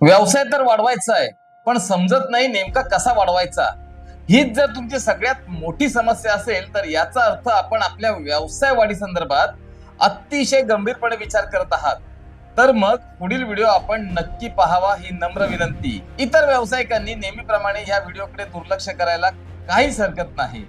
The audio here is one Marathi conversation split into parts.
व्यवसाय तर वाढवायचा आहे पण समजत नाही नेमका कसा वाढवायचा. हीच जर तुमची सगळ्यात मोठी समस्या असेल तर याचा अर्थ आपण आपल्या व्यवसाय वाढी संदर्भात अतिशय गंभीरपणे विचार करत आहात. तर मग पुढील व्हिडिओ आपण नक्की पाहावा ही नम्र विनंती. इतर व्यावसायिकांनी नेहमीप्रमाणे या व्हिडिओकडे दुर्लक्ष करायला काहीच हरकत नाही.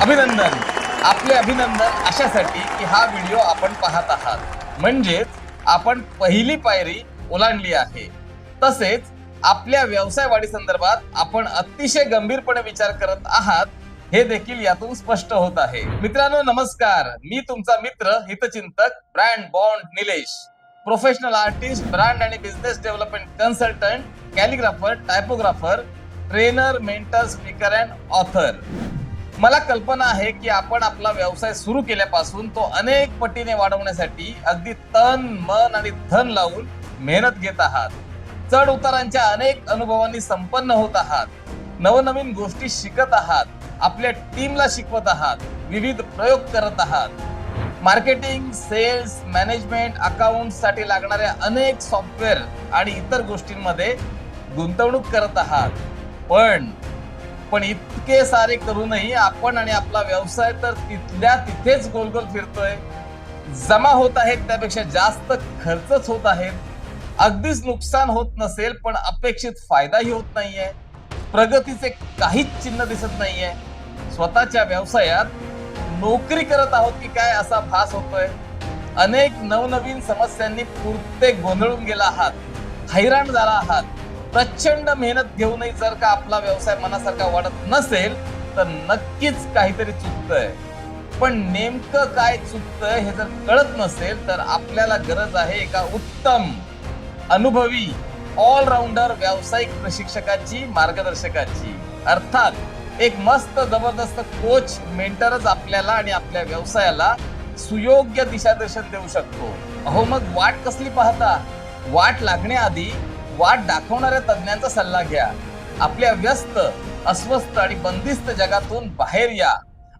अभिनंदन. आपले अभिनंदन अशासाठी की हा व्हिडिओ आपण पाहत आहात. म्हणजेच आपण पहिली पायरी ओलांडली आहे. तसेच आपल्या व्यवसाय वाढी संदर्भात आपण अतिशय गंभीरपणे विचार करत आहात हे देखील यातून स्पष्ट होत आहे. मित्रांनो नमस्कार. मी तुमचा मित्र हितचिंतक brand bond Nilesh. Professional artist brand आणि business development consultant calligrapher typographer trainer mentor speaker and author मला कल्पना आहे की आपण आपला व्यवसाय सुरू केल्यापासून तो अनेक पटीने वाढवण्यासाठी अगदी तन मन आणि धन लावून मेहनत घेत आहात. चढ उतारांच्या अनेक अनुभवांनी संपन्न होत आहात. नवनवीन गोष्टी शिकत आहात. आपल्या टीमला शिकवत आहात. विविध प्रयोग करत आहात. मार्केटिंग सेल्स मॅनेजमेंट अकाउंटसाठी लागणाऱ्या अनेक सॉफ्टवेअर आणि इतर गोष्टींमध्ये गुंतवणूक करत आहात. पण पण इतके सारे करूनही आपण आणि आपला व्यवसाय तर तिथल्या तिथेच गोलगोल फिरतोय. जमा होत आहेत त्यापेक्षा जास्त खर्चच होत आहेत. अगदीच नुकसान होत नसेल पण अपेक्षित फायदाही होत नाहीये. प्रगतीचे काहीच चिन्ह दिसत नाहीये. स्वतःच्या व्यवसायात नोकरी करत आहोत की काय असा भास होतोय? अनेक नवनवीन समस्यांनी पुरते गोंधळून गेला आहात. हैराण झाला आहात. प्रचंड मेहनत घेऊनही जर का आपला व्यवसाय मनासारखा वाढत नसेल तर नक्कीच काहीतरी चुकतंय. पण नेमकं काय चुकतंय हे जर कळत नसेल तर आपल्याला गरज आहे एका उत्तम अनुभवी ऑलराऊंडर व्यावसायिक प्रशिक्षकाची मार्गदर्शकाची. अर्थात एक मस्त जबरदस्त कोच मेंटरच आपल्याला आणि आपल्या व्यवसायाला सुयोग्य दिशादर्शन देऊ शकतो. अहो मग वाट कसली पाहता? वाट लागण्याआधी वाट दाखवणाऱ्या तज्ज्ञांचा सल्ला घ्या. आपल्या व्यस्त अस्वस्थ आणि बंदिस्त जगातून बाहेर या.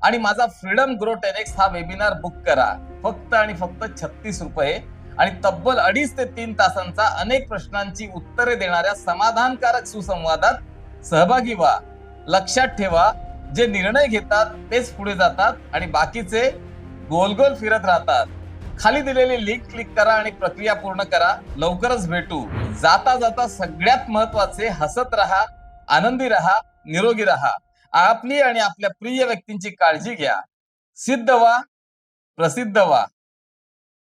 आणि माझा फ्रीडम ग्रो टेनेक्स हा वेबिनार बुक करा. फक्त आणि फक्त छत्तीस रुपये आणि तब्बल अडीच ते तीन तासांचा अनेक प्रश्नांची उत्तरे देणाऱ्या समाधानकारक सुसंवादात सहभागी व्हा. लक्षात ठेवा जे निर्णय घेतात तेच पुढे जातात आणि बाकीचे गोल गोल फिरत राहतात. खाली दिलेली लिंक क्लिक करा आणि प्रक्रिया पूर्ण करा. लवकरच भेटू. जाता जाता सगळ्यात महत्त्वाचे हसत राहा आनंदी राहा निरोगी राहा. आपली आणि आपल्या प्रिय व्यक्तींची काळजी घ्या. सिद्ध व्हा प्रसिद्ध व्हा.